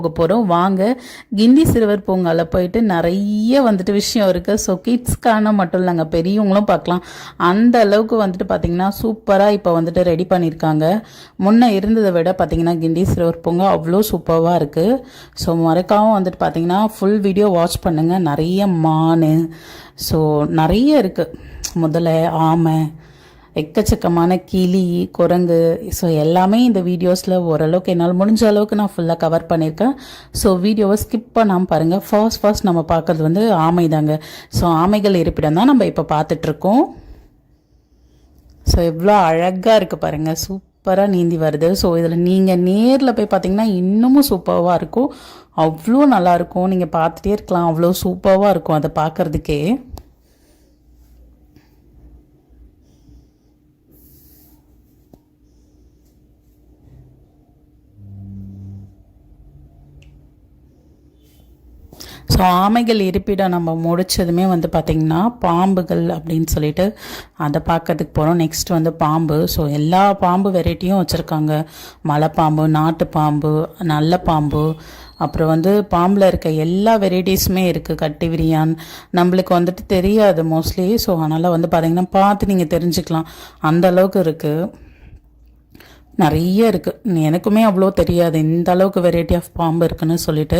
போக போகிறோம் வாங்க. கிண்டி சிறுவர் பூங்கால போயிட்டு நிறைய வந்துட்டு விஷயம் இருக்குது ஸோ கிட்ஸ்க்கான மட்டும் இல்லைங்க. பெரியவங்களும் பார்க்கலாம். அந்த அளவுக்கு வந்துட்டு பார்த்தீங்கன்னா சூப்பராக இப்போ வந்துட்டு ரெடி பண்ணியிருக்காங்க முன்னே இருந்ததை விட பார்த்தீங்கன்னா கிண்டி சிறுவர் பூங்கா அவ்வளோ சூப்பராக இருக்குது ஸோ மறக்காமல் வந்துட்டு பார்த்தீங்கன்னா ஃபுல் வீடியோ வாட்ச் பண்ணுங்கள் நிறைய மான். ஸோ நிறைய இருக்குது முதல்ல ஆமை எக்கச்சக்கமான கிளி குரங்கு ஸோ எல்லாமே இந்த வீடியோஸில் ஓரளவுக்கு என்னால் முடிஞ்ச அளவுக்கு நான் ஃபுல்லாக கவர் பண்ணியிருக்கேன் ஸோ வீடியோவை ஸ்கிப் பண்ணாமல் பாருங்கள் ஃபர்ஸ்ட் ஃபர்ஸ்ட் நம்ம பார்க்குறது வந்து ஆமை தாங்க ஸோ ஆமைகள் இருப்பிடம் தான் நம்ம இப்போ பார்த்துட்ருக்கோம் ஸோ எவ்வளோ அழகாக இருக்குது பாருங்கள் சூப்பராக நீந்தி வருது. ஸோ இதில் நீங்கள் நேரில் போய் பார்த்தீங்கன்னா இன்னமும் சூப்பராக இருக்கும். அவ்வளோ நல்லாயிருக்கும் நீங்கள் பார்த்துட்டே இருக்கலாம். அவ்வளோ சூப்பராக இருக்கும் அதை பார்க்குறதுக்கே ஸோ ஆமைகள் இருப்பிடம் நம்ம முடிச்சதுமே வந்து பார்த்திங்கன்னா பாம்புகள் அப்படின்னு சொல்லிட்டு அதை பார்க்கறதுக்கு போகிறோம் நெக்ஸ்ட் வந்து பாம்பு. ஸோ எல்லா பாம்பு வெரைட்டியும் வச்சுருக்காங்க. மலைப்பாம்பு நாட்டு பாம்பு நல்ல பாம்பு. அப்புறம் வந்து பாம்பில் இருக்க எல்லா வெரைட்டிஸுமே இருக்குது கட்டி விரியான். நம்மளுக்கு வந்துட்டு தெரியாது மோஸ்ட்லி ஸோ அதனால் வந்து பார்த்திங்கன்னா பார்த்து நீங்கள் தெரிஞ்சுக்கலாம். அந்த அளவுக்கு இருக்குது நிறைய இருக்குது எனக்குமே அவ்வளோ தெரியாது. இந்த அளவுக்கு வெரைட்டி ஆஃப் பாம்பு இருக்குன்னு சொல்லிட்டு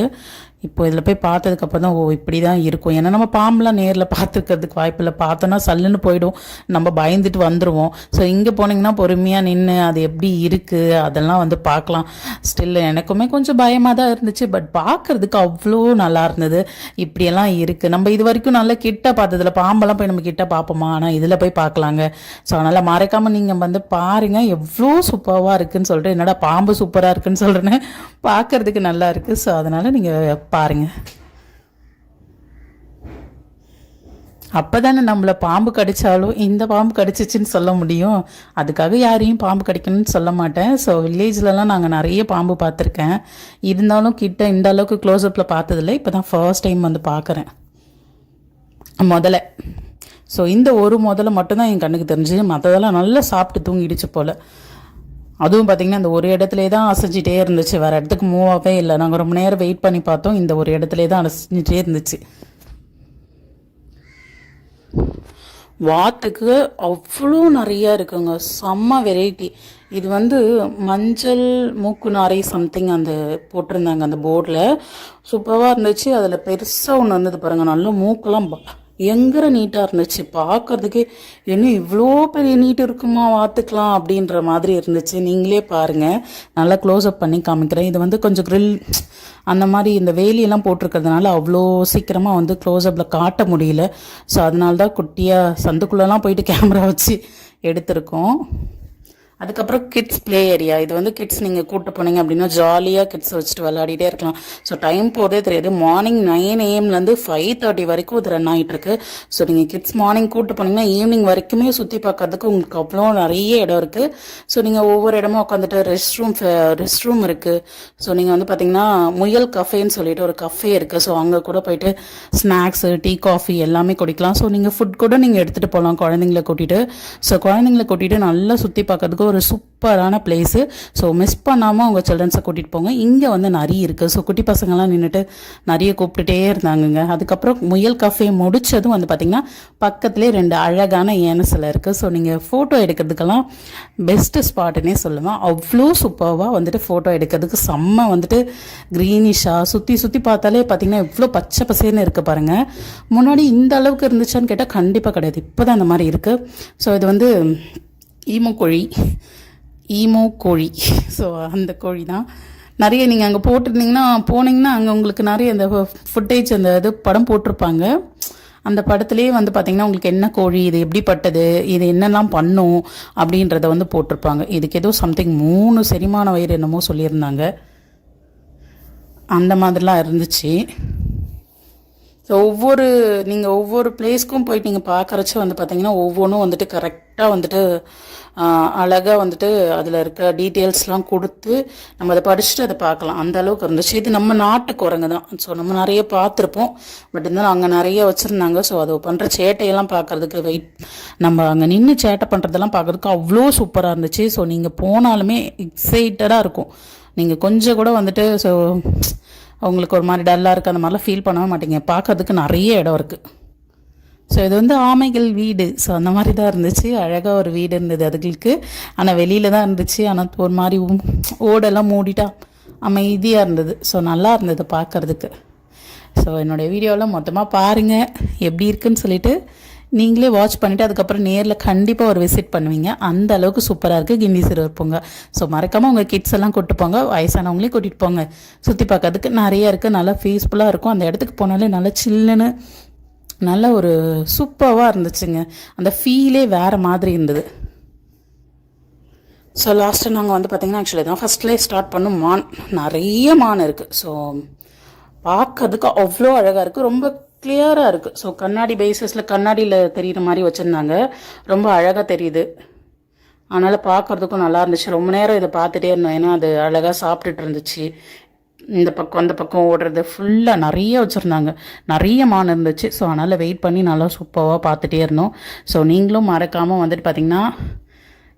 இப்போ இதில் போய் பார்த்ததுக்கப்புறம் தான் ஓ இப்படி தான் இருக்கும். ஏன்னா நம்ம பாம்பெலாம் நேரில் பார்த்துக்கிறதுக்கு வாய்ப்பில்லை பார்த்தோன்னா சல்லுன்னு போயிடும். நம்ம பயந்துட்டு வந்துடுவோம் ஸோ இங்கே போனீங்கன்னா பொறுமையாக நின்று அது எப்படி இருக்குது அதெல்லாம் வந்து பார்க்கலாம். ஸ்டில் எனக்குமே கொஞ்சம் பயமாக தான் இருந்துச்சு. பட் பார்க்குறதுக்கு அவ்வளோ நல்லா இருந்தது. இப்படியெல்லாம் இருக்குது நம்ம இது வரைக்கும் நல்லா கிட்ட பார்த்ததில்ல. பாம்பெல்லாம் போய் நம்ம கிட்ட பார்ப்போமா? ஆனால் இதில் போய் பார்க்கலாங்க. ஸோ அதனால் மறக்காமல் நீங்கள் வந்து பாருங்கள் எவ்வளோ சூப்பராக இருக்குதுன்னு சொல்லிட்டு என்னடா பாம்பு சூப்பராக இருக்குன்னு சொல்கிறேன்னு பார்க்குறதுக்கு நல்லா இருக்குது ஸோ அதனால் நீங்கள் பாருங்க. அப்பதானே நம்மள பாம்பு கடித்தாலும் இந்த பாம்பு கடிச்சிச்சின்னு சொல்ல முடியும். அதுக்காக யாரையும் பாம்பு கடிக்கணும்னு சொல்ல மாட்டேன். ஸோ வில்லேஜ்லலாம் நாங்கள் நிறைய பாம்பு பார்த்துருக்கேன். இருந்தாலும் கிட்ட இந்த அளவுக்கு க்ளோஸ்அப்பில் பார்த்ததில்ல. இப்போ தான் ஃபர்ஸ்ட் டைம் வந்து பார்க்குறேன். முதல்ல. ஸோ இந்த ஒரு முதல்ல மட்டும்தான் என் கண்ணுக்கு தெரிஞ்சு மற்றதெல்லாம் நல்லா சாப்பிட்டு தூங்கிடுச்சு போல். அதுவும் பார்த்தீங்கன்னா இந்த ஒரு இடத்துல தான் அசைஞ்சிட்டே இருந்துச்சு. வேறு இடத்துக்கு மூவ் ஆகவே இல்லை. நாங்கள் ரொம்ப நேரம் வெயிட் பண்ணி பார்த்தோம். இந்த ஒரு இடத்துல தான் அசைஞ்சிட்டே இருந்துச்சு. வாத்துக்கு அவ்வளோ நிறையா இருக்குங்க. செம்ம வெரைட்டி இது வந்து மஞ்சள் மூக்கு நாரை சம்திங் அந்த போட்டிருந்தாங்க அந்த போர்டில் சூப்பராக இருந்துச்சு. அதில் பெருசாக ஒன்று வந்தது பாருங்கள் நல்ல மூக்கெல்லாம் எங்கிற நீட்டாக இருந்துச்சு. பார்க்கறதுக்கே என்ன இவ்வளோ பெரிய நீட் இருக்குமா? வாத்துக்கலாம். அப்படின்ற மாதிரி இருந்துச்சு. நீங்களே பாருங்கள் நல்லா க்ளோஸ்அப் பண்ணி காமிக்கிறேன். இது வந்து கொஞ்சம் க்ரில் அந்த மாதிரி இந்த வேலியெல்லாம் போட்டிருக்கிறதுனால அவ்வளோ சீக்கிரமாக வந்து க்ளோஸ்அப்பில் காட்ட முடியல. ஸோ அதனால தான் குட்டியாக சந்துக்குள்ளெல்லாம் போயிட்டு கேமரா வச்சு எடுத்திருக்கோம். அதுக்கப்புறம் கிட்ஸ் ப்ளே ஏரியா இது வந்து கிட்ஸ் நீங்கள் கூப்பிட்டு போனீங்க அப்படின்னா ஜாலியாக கிட்ஸ் வச்சுட்டு விளையாடிட்டே இருக்கலாம். ஸோ டைம் போகிறதே தெரியாது. மார்னிங் நைன் ஏஎம்லேருந்து ஃபைவ் தேர்ட்டி வரைக்கும் இது ரன் ஆகிட்டு இருக்கு ஸோ நீங்கள் கிட்ஸ் மார்னிங் கூப்பிட்டு போனீங்கன்னா ஈவினிங் வரைக்குமே சுற்றி பார்க்கறதுக்கு உங்களுக்கு அவ்வளோ நிறைய இடம் இருக்குது ஸோ நீங்கள் ஒவ்வொரு இடமும் உட்காந்துட்டு ரெஸ்ட் ரூம் ரெஸ்ட் ரூம் இருக்குது ஸோ நீங்கள் வந்து பார்த்தீங்கன்னா முயல் கஃபேன்னு சொல்லிட்டு ஒரு கஃபே இருக்குது ஸோ அங்கே கூட போயிட்டு ஸ்நாக்ஸு டீ காஃபி எல்லாமே குடிக்கலாம். ஸோ நீங்கள் ஃபுட் கூட நீங்கள் எடுத்துகிட்டு போகலாம் குழந்தைங்கள கூட்டிகிட்டு ஸோ குழந்தைங்கள கூட்டிகிட்டு நல்லா சுற்றி பார்க்கறதுக்கு ஒரு சூப்பரான பிளேஸு ஸோ மிஸ் பண்ணாமல் உங்கள் சில்ட்ரன்ஸை கூட்டிகிட்டு போங்க. இங்கே வந்து நிறைய இருக்குது ஸோ குட்டி பசங்கள்லாம் நின்றுட்டு நிறைய கூப்பிட்டுட்டே இருந்தாங்கங்க. அதுக்கப்புறம் முயல் கஃபே முடித்ததும் வந்து பார்த்திங்கன்னா பக்கத்துலேயே ரெண்டு அழகான ஏனசில் இருக்குது ஸோ நீங்கள் ஃபோட்டோ எடுக்கிறதுக்கெல்லாம் பெஸ்ட்டு ஸ்பாட்டுன்னே சொல்லுவேன் அவ்வளோ சூப்பராக வந்துட்டு ஃபோட்டோ எடுக்கிறதுக்கு செம்ம வந்துட்டு க்ரீனிஷாக சுற்றி சுற்றி பார்த்தாலே பார்த்திங்கன்னா எவ்வளோ பச்சை பசேன்னு இருக்குது பாருங்கள் முன்னாடி இந்த அளவுக்கு இருந்துச்சான்னு கேட்டால் கண்டிப்பாக கிடையாது. இப்போ தான் அந்த மாதிரி இருக்குது ஸோ இது வந்து ஈமோ கோழி ஈமோ கோழி. ஸோ அந்த கோழி தான். நிறைய நீங்கள் அங்கே போட்டிருந்தீங்கன்னா போனீங்கன்னா அங்கே உங்களுக்கு நிறைய அந்த ஃபுட்டேஜ் அந்த இது படம் போட்டிருப்பாங்க. அந்த படத்துலேயே வந்து பார்த்திங்கன்னா உங்களுக்கு என்ன கோழி இது எப்படிப்பட்டது இது என்னெல்லாம் பண்ணும் அப்படின்றத வந்து போட்டிருப்பாங்க. இதுக்கு ஏதோ சம்திங் மூணு செரிமான வயிறு என்னமோ சொல்லியிருந்தாங்க. அந்த மாதிரிலாம் இருந்துச்சு. ஸோ ஒவ்வொரு நீங்கள் ஒவ்வொரு பிளேஸ்க்கும் போயிட்டு நீங்கள் பார்க்குறச்ச வந்து பார்த்தீங்கன்னா ஒவ்வொன்றும் வந்துட்டு கரெக்டாக வந்துட்டு அழகாக வந்துட்டு அதில் இருக்க டீட்டெயில்ஸ்லாம் கொடுத்து நம்ம அதை படிச்சுட்டு அதை பார்க்கலாம் அந்த அளவுக்கு இருந்துச்சு. இது நம்ம நாட்டு குரங்கு தான். ஸோ நம்ம நிறைய பார்த்துருப்போம். பட் இருந்தாலும் அங்கே நிறைய வச்சுருந்தாங்க. ஸோ அதை பண்ணுற சேட்டையெல்லாம் பார்க்குறதுக்கு வெயிட் நம்ம அங்கே நின்று சேட்டை பண்ணுறதெல்லாம் பார்க்குறதுக்கு அவ்வளோ சூப்பராக இருந்துச்சு. ஸோ நீங்கள் போனாலுமே எக்ஸைட்டடாக இருக்கும். நீங்கள் கொஞ்சம் கூட வந்துட்டு ஸோ அவங்களுக்கு ஒரு மாதிரி டல்லாக இருக்குது அந்த மாதிரிலாம் ஃபீல் பண்ணவே மாட்டீங்க. பார்க்கறதுக்கு நிறைய இடம் இருக்குது ஸோ இது வந்து ஆமைகள் வீடு. ஸோ அந்த மாதிரி தான் இருந்துச்சு. அழகாக ஒரு வீடு இருந்தது அதுகளுக்கு ஆனால் வெளியில் தான் இருந்துச்சு. ஆனால் ஒரு மாதிரி ஓடெல்லாம் மூடிட்டா அமைதியாக இருந்தது. ஸோ நல்லா இருந்தது பார்க்கறதுக்கு. ஸோ என்னுடைய வீடியோவில் மொத்தமாக பாருங்கள் எப்படி இருக்குன்னு சொல்லிட்டு நீங்களே வாட்ச் பண்ணிவிட்டு அதுக்கப்புறம் நேரில் கண்டிப்பாக ஒரு விசிட் பண்ணுவீங்க. அந்த அளவுக்கு சூப்பராக இருக்குது கிண்டி சிறுவர் பூங்கா. ஸோ மறக்காமல் உங்கள் கிட்ஸ் எல்லாம் கூட்டு போங்க. வயசானவங்களையும் கூட்டிகிட்டு போங்க. சுற்றி பார்க்கறதுக்கு நிறைய இருக்குது நல்லா பீஸ்ஃபுல்லாக இருக்கும். அந்த இடத்துக்கு போனாலே நல்லா சில்லுன்னு நல்ல ஒரு சூப்பராக இருந்துச்சுங்க. அந்த ஃபீலே வேறு மாதிரி இருந்தது. ஸோ லாஸ்ட்டு நாங்கள் வந்து பார்த்திங்கன்னா ஆக்சுவலி தான் ஃபஸ்ட்லேயே ஸ்டார்ட் பண்ணும் மான். நிறைய மான் இருக்குது ஸோ பார்க்கறதுக்கு அவ்வளோ அழகாக இருக்குது ரொம்ப கிளியராக இருக்குது ஸோ கண்ணாடி பேசிஸில் கண்ணாடியில் தெரிகிற மாதிரி வச்சுருந்தாங்க. ரொம்ப அழகாக தெரியுது. அதனால் பார்க்குறதுக்கும் நல்லா இருந்துச்சு. ரொம்ப நேரம் இதை பார்த்துட்டே இருந்தோம். ஏன்னா அது அழகாக சாப்பிட்டுட்டு இருந்துச்சு. இந்த பக்கம் அந்த பக்கம் ஓடுறது ஃபுல்லாக நிறைய வச்சுருந்தாங்க. நிறைய மான் இருந்துச்சு. ஸோ அதனால் வெயிட் பண்ணி நல்லா சூப்பராக பார்த்துட்டே இருந்தோம். ஸோ நீங்களும் மறக்காமல் வந்துட்டு பார்த்தீங்கன்னா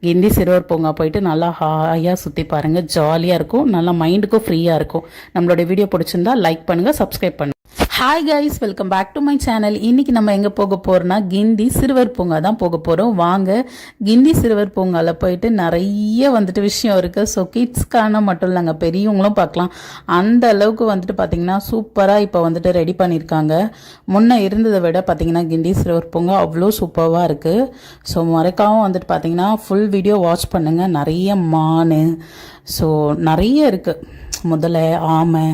கிண்டி சிறுவர் பூங்கா போயிட்டு நல்லா ஹாயாக சுற்றி பாருங்கள் ஜாலியாக இருக்கும். நல்லா மைண்டுக்கும் ஃப்ரீயாக இருக்கும். நம்மளோட வீடியோ பிடிச்சிருந்தா லைக் பண்ணுங்கள் சப்ஸ்கிரைப் பண்ணுங்கள் hi guys welcome back to my channel இன்றைக்கி நம்ம எங்கே போக போகிறோம்னா கிண்டி சிறுவர் பூங்கா தான் போக போகிறோம் வாங்க கிண்டி சிறுவர் பூங்காவில் போயிட்டு நிறைய வந்துட்டு விஷயம் இருக்குது ஸோ கிட்ஸ்க்கான மட்டும் இல்லைங்க பெரியவங்களும் பார்க்கலாம். அந்த அளவுக்கு வந்துட்டு பார்த்திங்கன்னா சூப்பராக இப்போ வந்துட்டு ரெடி பண்ணியிருக்காங்க முன்னே இருந்ததை விட பார்த்திங்கன்னா கிண்டி சிறுவர் பூங்கா அவ்வளோ சூப்பராக இருக்குது ஸோ மறைக்காவும் வந்துட்டு பார்த்திங்கன்னா ஃபுல் வீடியோ வாட்ச் பண்ணுங்கள் நிறைய மான். ஸோ நிறைய இருக்குது முதல்ல ஆமை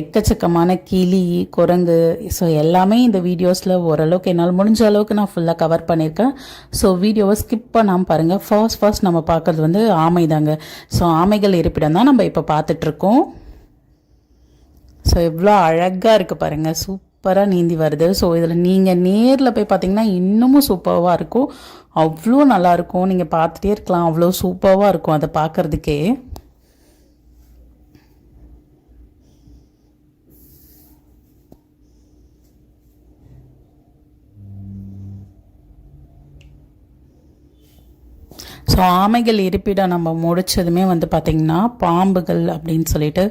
எக்கச்சக்கமான கிளி குரங்கு ஸோ எல்லாமே இந்த வீடியோஸில் ஓரளவுக்கு என்னால் முடிஞ்ச அளவுக்கு நான் ஃபுல்லாக கவர் பண்ணியிருக்கேன் ஸோ வீடியோவை ஸ்கிப் பண்ணாமல் பாருங்கள் ஃபர்ஸ்ட் ஃபர்ஸ்ட் நம்ம பார்க்குறது வந்து ஆமை தாங்க. ஸோ ஆமைகள் இருப்பிடம் தான் நம்ம இப்போ பார்த்துட்ருக்கோம் ஸோ எவ்வளோ அழகாக இருக்குது பாருங்கள் சூப்பராக நீந்தி வருது. ஸோ இதில் நீங்கள் நேரில் போய் பார்த்தீங்கன்னா இன்னமும் சூப்பராக இருக்கும். அவ்வளோ நல்லாயிருக்கும் நீங்கள் பார்த்துட்டே இருக்கலாம். அவ்வளோ சூப்பராக இருக்கும் அதை பார்க்குறதுக்கே ஸோ ஆமைகள் இருப்பிடம் நம்ம முடிச்சதுமே வந்து பார்த்திங்கன்னா பாம்புகள் அப்படின்னு சொல்லிட்டு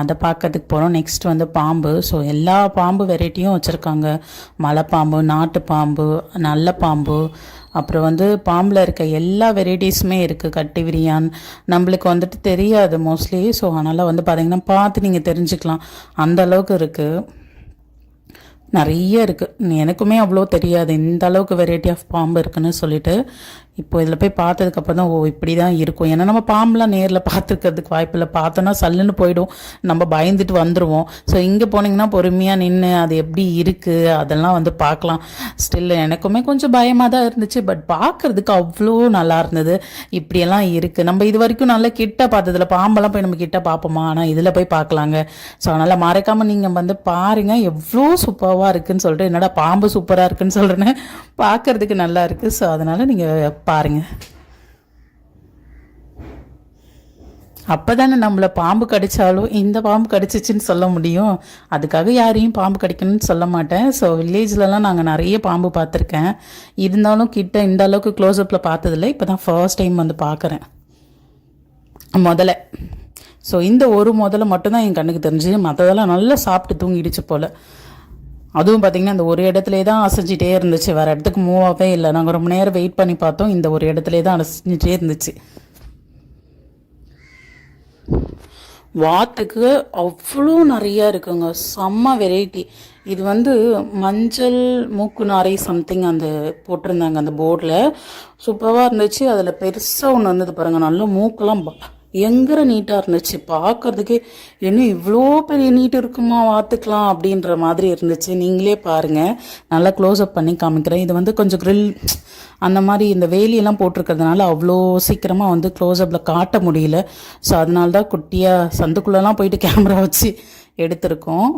அதை பார்க்கறதுக்கு போகிறோம் நெக்ஸ்ட் வந்து பாம்பு. ஸோ எல்லா பாம்பு வெரைட்டியும் வச்சுருக்காங்க. மலைப்பாம்பு நாட்டு பாம்பு நல்ல பாம்பு அப்புறம் வந்து பாம்பில் இருக்க எல்லா வெரைட்டிஸுமே இருக்குது கட்டி விரியான் நம்மளுக்கு வந்துட்டு தெரியாது மோஸ்ட்லி ஸோ அதனால் வந்து பார்த்திங்கன்னா பார்த்து நீங்கள் தெரிஞ்சுக்கலாம். அந்த அளவுக்கு இருக்குது நிறைய இருக்குது எனக்குமே அவ்வளோ தெரியாது. இந்த அளவுக்கு வெரைட்டி ஆஃப் பாம்பு இருக்குன்னு சொல்லிட்டு இப்போ இதில் போய் பார்த்ததுக்கப்புறம் தான் ஓ இப்படி தான் இருக்கும். ஏன்னா நம்ம பாம்பெலாம் நேரில் பார்த்துருக்கிறதுக்கு வாய்ப்பில்லை பார்த்தோன்னா சல்லுன்னு போயிடும். நம்ம பயந்துட்டு வந்துடுவோம் ஸோ இங்கே போனீங்கன்னா பொறுமையாக நின்று அது எப்படி இருக்குது அதெல்லாம் வந்து பார்க்கலாம். ஸ்டில் எனக்குமே கொஞ்சம் பயமாக தான் இருந்துச்சு. பட் பார்க்குறதுக்கு அவ்வளோ நல்லா இருந்தது. இப்படியெல்லாம் இருக்குது நம்ம இது வரைக்கும் நல்லா கிட்ட பார்த்ததில்ல. பாம்பெல்லாம் போய் நம்ம கிட்ட பார்ப்போமா? ஆனால் இதில் போய் பார்க்கலாங்க. ஸோ அதனால் மறக்காமல் நீங்கள் வந்து பாருங்கள் எவ்வளோ சூப்பராக இருக்குதுன்னு சொல்லிட்டு என்னடா பாம்பு சூப்பராக இருக்குன்னு சொல்கிறேன்னு பார்க்குறதுக்கு நல்லா இருக்குது ஸோ அதனால் நீங்கள் பாருங்க. அப்போ தானே நம்மளை பாம்பு கடித்தாலும் இந்த பாம்பு கடிச்சிச்சின்னு சொல்ல முடியும். அதுக்காக யாரையும் பாம்பு கடிக்கணும்னு சொல்ல மாட்டேன். ஸோ வில்லேஜ்லலாம் நாங்கள் நிறைய பாம்பு பார்த்துருக்கேன். இருந்தாலும் கிட்ட இந்த அளவுக்கு க்ளோஸ்அப்பில் பார்த்ததில்ல. இப்போ தான் ஃபர்ஸ்ட் டைம் வந்து பார்க்குறேன். முதல்ல. ஸோ இந்த ஒரு முதல்ல மட்டும்தான் என் கண்ணுக்கு தெரிஞ்சு மற்றதெல்லாம் நல்லா சாப்பிட்டு தூங்கிடுச்சு போல். அதுவும் பார்த்திங்கன்னா அந்த ஒரு இடத்துலே தான் அசைஞ்சிட்டே இருந்துச்சு. வேறு இடத்துக்கு மூவ் ஆகவே இல்லை. நாங்கள் ரொம்ப நேரம் வெயிட் பண்ணி பார்த்தோம். இந்த ஒரு இடத்துலே தான் அசைஞ்சிட்டே இருந்துச்சு. வாத்துக்கு அவ்வளோ நிறையா இருக்குங்க. செம்ம வெரைட்டி இது வந்து மஞ்சள் மூக்கு நாரை சம்திங் அந்த போட்டிருந்தாங்க அந்த போர்டில் சூப்பராக இருந்துச்சு. அதில் பெருசாக ஒன்று வந்தது பாருங்கள் நல்ல மூக்கெல்லாம் எங்கிற நீட்டாக இருந்துச்சு. பார்க்கறதுக்கே என்ன இவ்வளோ பெரிய நீட் இருக்குமா வாத்துக்கலாம் அப்படின்ற மாதிரி இருந்துச்சு. நீங்களே பாருங்கள் நல்லா க்ளோஸ்அப் பண்ணி காமிக்கிறேன். இது வந்து கொஞ்சம் க்ரில் அந்த மாதிரி இந்த வேலியெல்லாம் போட்டிருக்கிறதுனால அவ்வளோ சீக்கிரமாக வந்து க்ளோஸ்அப்பில் காட்ட முடியல. ஸோ அதனால தான் குட்டியாக சந்துக்குள்ளெல்லாம் போயிட்டு கேமரா வச்சு எடுத்திருக்கோம்.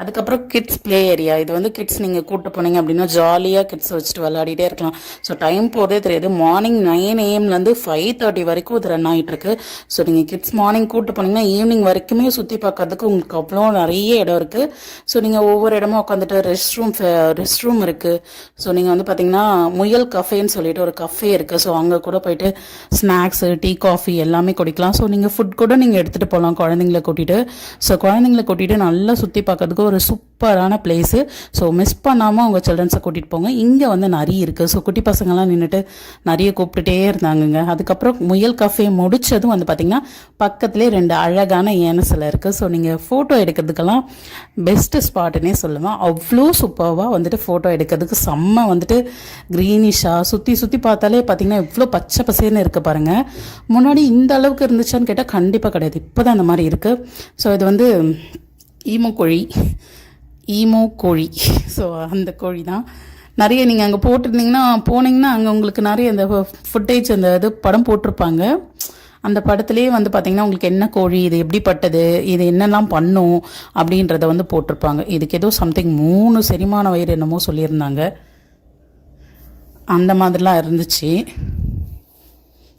அதுக்கப்புறம் கிட்ஸ் ப்ளே ஏரியா இது வந்து கிட்ஸ் நீங்கள் கூப்பிட்டு போனீங்க அப்படின்னா ஜாலியாக கிட்ஸ் வச்சுட்டு விளையாடிட்டே இருக்கலாம். ஸோ டைம் போகிறதே தெரியாது. மார்னிங் நைன் ஏஎம்லேருந்து ஃபைவ் தேர்ட்டி வரைக்கும் இது ரன் ஆகிட்டுருக்கு ஸோ நீங்கள் கிட்ஸ் மார்னிங் கூப்பிட்டு போனீங்கன்னா ஈவினிங் வரைக்குமே சுற்றி பார்க்கறதுக்கு உங்களுக்கு அவ்வளோ நிறைய இடம் இருக்குது ஸோ நீங்கள் ஒவ்வொரு இடமும் உட்காந்துட்டு ரெஸ்ட் ரூம் ரெஸ்ட் ரூம் இருக்குது ஸோ நீங்கள் வந்து பார்த்தீங்கன்னா முயல் கஃபேன்னு சொல்லிட்டு ஒரு கஃபே இருக்குது ஸோ அங்கே கூட போயிட்டு ஸ்நாக்ஸு டீ காஃபி எல்லாமே குடிக்கலாம். ஸோ நீங்கள் ஃபுட் கூட நீங்கள் எடுத்துகிட்டு போகலாம் குழந்தைங்கள கூட்டிகிட்டு ஸோ குழந்தைங்கள கூட்டிகிட்டு நல்லா சுற்றி பார்க்கறதுக்கு ஒரு சூப்பரான பிளேஸு ஸோ மிஸ் பண்ணாமல் உங்கள் சில்ட்ரன்ஸை கூட்டிகிட்டு போங்க. இங்கே வந்து நிறைய இருக்குது ஸோ குட்டி பசங்கள்லாம் நின்றுட்டு நிறைய கூப்பிட்டுட்டே இருந்தாங்கங்க. அதுக்கப்புறம் முயல் கஃபே முடித்ததும் வந்து பார்த்திங்கன்னா பக்கத்துலேயே ரெண்டு அழகான ஏனசில் இருக்குது ஸோ நீங்கள் ஃபோட்டோ எடுக்கிறதுக்கெல்லாம் பெஸ்ட்டு ஸ்பாட்டுன்னே சொல்லுவேன் அவ்வளோ சூப்பராக வந்துட்டு ஃபோட்டோ எடுக்கிறதுக்கு செம்ம வந்துட்டு க்ரீனிஷாக சுற்றி சுற்றி பார்த்தாலே பார்த்தீங்கன்னா எவ்வளோ பச்சை பசேர்னு இருக்குது பாருங்கள் முன்னாடி இந்த அளவுக்கு இருந்துச்சான்னு கேட்டால் கண்டிப்பாக கிடையாது. இப்போ தான் அந்த மாதிரி இருக்குது ஸோ இது வந்து ஈமோ கோழி ஈமோ கோழி. ஸோ அந்த கோழி தான் நிறைய நீங்கள் அங்கே போட்டிருந்தீங்கன்னா போனீங்கன்னா அங்கே உங்களுக்கு நிறைய அந்த ஃபுட்டேஜ் அந்த இது படம் போட்டிருப்பாங்க. அந்த படத்துலேயே வந்து பார்த்திங்கன்னா உங்களுக்கு என்ன கோழி இது எப்படிப்பட்டது இது என்னெல்லாம் பண்ணும் அப்படின்றத வந்து போட்டிருப்பாங்க. இதுக்கு ஏதோ சம்திங் மூணு செரிமான வயிறு என்னமோ சொல்லியிருந்தாங்க. அந்த மாதிரிலாம் இருந்துச்சு.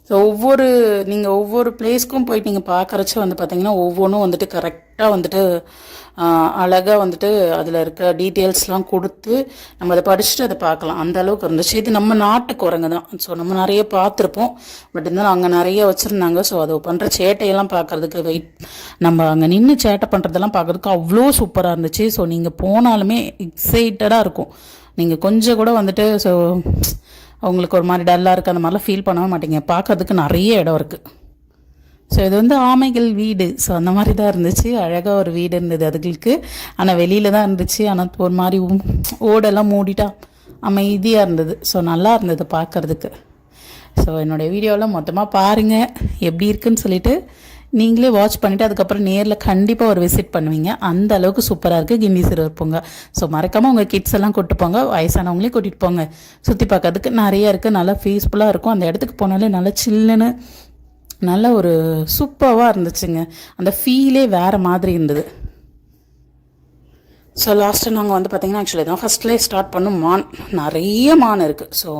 ஸோ ஒவ்வொரு நீங்கள் ஒவ்வொரு பிளேஸ்க்கும் போயிட்டு நீங்கள் பார்க்குறச்ச வந்து பார்த்தீங்கன்னா ஒவ்வொன்றும் வந்துட்டு கரெக்டாக வந்துட்டு அழகாக வந்துட்டு அதில் இருக்க டீட்டெயில்ஸ்லாம் கொடுத்து நம்ம அதை படிச்சுட்டு அதை பார்க்கலாம் அந்த அளவுக்கு இருந்துச்சு. இது நம்ம நாட்டு குரங்கு தான். ஸோ நம்ம நிறைய பார்த்துருப்போம். பட் இருந்தாலும் அங்கே நிறைய வச்சுருந்தாங்க. ஸோ அதை பண்ணுற சேட்டையெல்லாம் பார்க்குறதுக்கு வெயிட் நம்ம அங்கே நின்று சேட்டை பண்ணுறதெல்லாம் பார்க்குறதுக்கு அவ்வளோ சூப்பராக இருந்துச்சு. ஸோ நீங்கள் போனாலுமே எக்ஸைட்டடாக இருக்கும். நீங்கள் கொஞ்சம் கூட வந்துட்டு ஸோ அவங்களுக்கு ஒரு மாதிரி டல்லாக இருக்குது அந்த மாதிரிலாம் ஃபீல் பண்ணவே மாட்டீங்க. பார்க்கறதுக்கு நிறைய இடம் இருக்குது ஸோ இது வந்து ஆமைகள் வீடு. ஸோ அந்த மாதிரி தான் இருந்துச்சு. அழகாக ஒரு வீடு இருந்தது அதுகளுக்கு ஆனால் வெளியில் தான் இருந்துச்சு. ஆனால் ஒரு மாதிரி ஓடெல்லாம் மூடிட்டா அமைதியாக இருந்தது. ஸோ நல்லா இருந்தது பார்க்குறதுக்கு. ஸோ என்னுடைய வீடியோவில் மொத்தமாக பாருங்கள் எப்படி இருக்குன்னு சொல்லிட்டு நீங்களே வாட்ச் பண்ணிவிட்டு அதுக்கப்புறம் நேரில் கண்டிப்பாக ஒரு விசிட் பண்ணுவீங்க. அந்த அளவுக்கு சூப்பராக இருக்குது கின்னி சிறுவர் பூங்கா. ஸோ மறக்காமல் உங்கள் கிட்ஸ் எல்லாம் கூப்பிட்டு போங்க. வயசானவங்களையும் கூட்டிகிட்டு போங்க. சுற்றி பார்க்கறதுக்கு நிறையா இருக்குது நல்லா பீஸ்ஃபுல்லாக இருக்கும். அந்த இடத்துக்கு போனாலே நல்லா சில்லுன்னு நல்ல ஒரு சூப்பராக இருந்துச்சுங்க. அந்த ஃபீலே வேறு மாதிரி இருந்தது. ஸோ லாஸ்ட்டு நாங்கள் வந்து பார்த்திங்கன்னா ஆக்சுவலி தான் ஃபஸ்ட்லேயே ஸ்டார்ட் பண்ணும் மான். நிறைய மான் இருக்குது ஸோ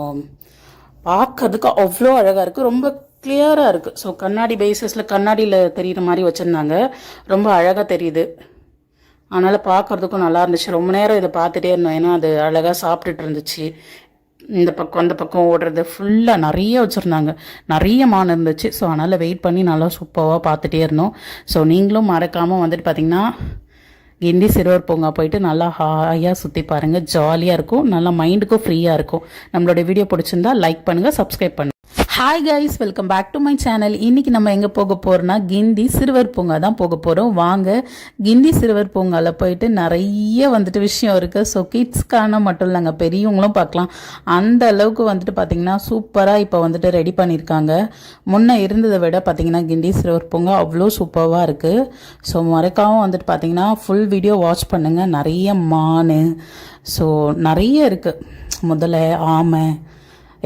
பார்க்கறதுக்கு அவ்வளோ அழகாக இருக்குது ரொம்ப கிளியராக இருக்குது ஸோ கண்ணாடி பேசிஸில் கண்ணாடியில் தெரிகிற மாதிரி வச்சுருந்தாங்க. ரொம்ப அழகாக தெரியுது. அதனால் பார்க்குறதுக்கும் நல்லா இருந்துச்சு. ரொம்ப நேரம் இதை பார்த்துட்டே இருந்தோம். ஏன்னா அது அழகாக சாப்பிட்டுட்டு இருந்துச்சு. இந்த பக்கம் அந்த பக்கம் ஓடுறது ஃபுல்லாக நிறைய வச்சுருந்தாங்க. நிறைய மான் இருந்துச்சு. ஸோ அதனால் வெயிட் பண்ணி நல்லா சூப்பராக பார்த்துட்டே இருந்தோம். ஸோ நீங்களும் மறக்காமல் வந்துட்டு பார்த்திங்கன்னா கிண்டி சிறுவர் பூங்கா போயிட்டு நல்லா ஹாயாக சுற்றி பாருங்கள் ஜாலியாக இருக்கும். நல்லா மைண்டுக்கும் ஃப்ரீயாக இருக்கும். நம்மளோட வீடியோ பிடிச்சிருந்தா லைக் பண்ணுங்கள் சப்ஸ்கிரைப் பண்ணுங்கள் hi guys welcome back to my channel இன்னைக்கு நம்ம எங்கே போக போகிறோம்னா கிண்டி சிறுவர் பூங்கா தான் போக போகிறோம் வாங்க கிண்டி சிறுவர் பூங்காவில் போயிட்டு நிறைய வந்துட்டு விஷயம் இருக்குது ஸோ கிட்ஸ்க்கான மட்டும் இல்லைங்க பெரியவங்களும் பார்க்கலாம். அந்த அளவுக்கு வந்துட்டு பார்த்திங்கன்னா சூப்பராக இப்போ வந்துட்டு ரெடி பண்ணியிருக்காங்க முன்னே இருந்ததை விட பார்த்திங்கன்னா கிண்டி சிறுவர் பூங்கா அவ்வளோ சூப்பராக இருக்குது ஸோ மறக்காமல் வந்துட்டு பார்த்திங்கன்னா ஃபுல் வீடியோ வாட்ச் பண்ணுங்கள் நிறைய மான். ஸோ நிறைய இருக்குது முதல்ல ஆமை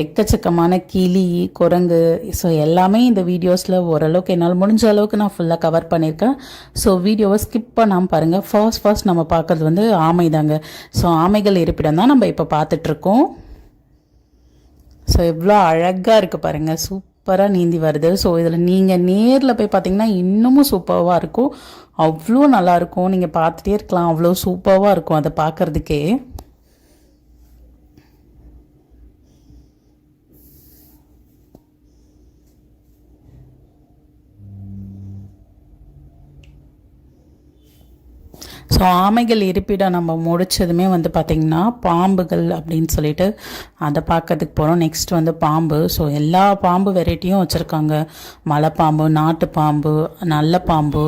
எக்கச்சக்கமான கிளி குரங்கு ஸோ எல்லாமே இந்த வீடியோஸில் ஓரளவுக்கு என்னால் முடிஞ்ச அளவுக்கு நான் ஃபுல்லாக கவர் பண்ணியிருக்கேன் ஸோ வீடியோவை ஸ்கிப் பண்ணாமல் பாருங்கள் ஃபர்ஸ்ட் ஃபர்ஸ்ட் நம்ம பார்க்குறது வந்து ஆமை தாங்க ஸோ ஆமைகள் இருப்பிடம் தான் நம்ம இப்போ பார்த்துட்ருக்கோம் ஸோ எவ்வளோ அழகாக இருக்குது பாருங்கள் சூப்பராக நீந்தி வருது. ஸோ இதில் நீங்கள் நேரில் போய் பார்த்தீங்கன்னா இன்னமும் சூப்பராக இருக்கும். அவ்வளோ நல்லாயிருக்கும் நீங்கள் பார்த்துட்டே இருக்கலாம். அவ்வளோ சூப்பராக இருக்கும் அதை பார்க்குறதுக்கே ஸோ ஆமைகள் இருப்பிடம் நம்ம முடிச்சதுமே வந்து பார்த்திங்கன்னா பாம்புகள் அப்படின்னு சொல்லிட்டு அதை பார்க்கறதுக்கு போகிறோம் நெக்ஸ்ட் வந்து பாம்பு. ஸோ எல்லா பாம்பு வெரைட்டியும் வச்சுருக்காங்க. மலைப்பாம்பு நாட்டு பாம்பு நல்ல பாம்பு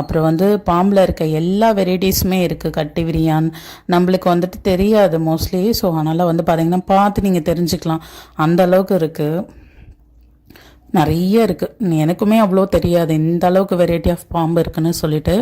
அப்புறம் வந்து பாம்பில் இருக்க எல்லா வெரைட்டிஸுமே இருக்குது கட்டி விரியான் நம்மளுக்கு வந்துட்டு தெரியாது மோஸ்ட்லி ஸோ அதனால் வந்து பார்த்திங்கன்னா பார்த்து நீங்கள் தெரிஞ்சுக்கலாம். அந்த அளவுக்கு இருக்குது நிறைய இருக்குது எனக்குமே அவ்வளோ தெரியாது. இந்த அளவுக்கு வெரைட்டி ஆஃப் பாம்பு இருக்குன்னு சொல்லிட்டு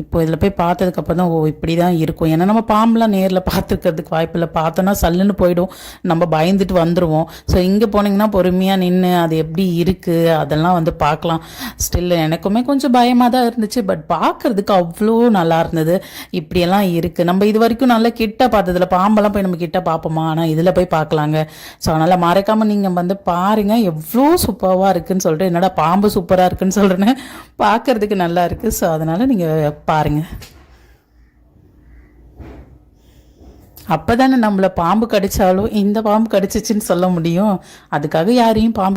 இப்போ இதில் போய் பார்த்ததுக்கப்புறம் தான் ஓ இப்படி தான் இருக்கும். ஏன்னா நம்ம பாம்பெலாம் நேரில் பார்த்துருக்கிறதுக்கு வாய்ப்பில்லை பார்த்தோன்னா சல்லுன்னு போயிடும். நம்ம பயந்துட்டு வந்துடுவோம் ஸோ இங்கே போனீங்கன்னா பொறுமையாக நின்று அது எப்படி இருக்குது அதெல்லாம் வந்து பார்க்கலாம். ஸ்டில் எனக்குமே கொஞ்சம் பயமாக தான் இருந்துச்சு. பட் பார்க்கறதுக்கு அவ்வளோ நல்லா இருந்தது. இப்படியெல்லாம் இருக்குது நம்ம இது வரைக்கும் நல்லா கிட்ட பார்த்ததில்ல. பாம்பெல்லாம் போய் நம்ம கிட்ட பார்ப்போமா? ஆனால் இதில் போய் பார்க்கலாங்க. ஸோ அதனால் மறக்காமல் நீங்கள் வந்து பாருங்கள் எவ்வளோ சூப்பராக இருக்குன்னு சொல்லிட்டு என்னடா பாம்பு சூப்பராக இருக்குன்னு சொல்கிறேன்னு பார்க்கறதுக்கு நல்லா இருக்குது ஸோ அதனால் நீங்கள் பாருங்கள் அப்போ தானே நம்மளை பாம்பு கடிச்சாலும் இந்த பாம்பு கடிச்சிச்சின்னு சொல்ல முடியும். அதுக்காக யாரையும் பாம்பு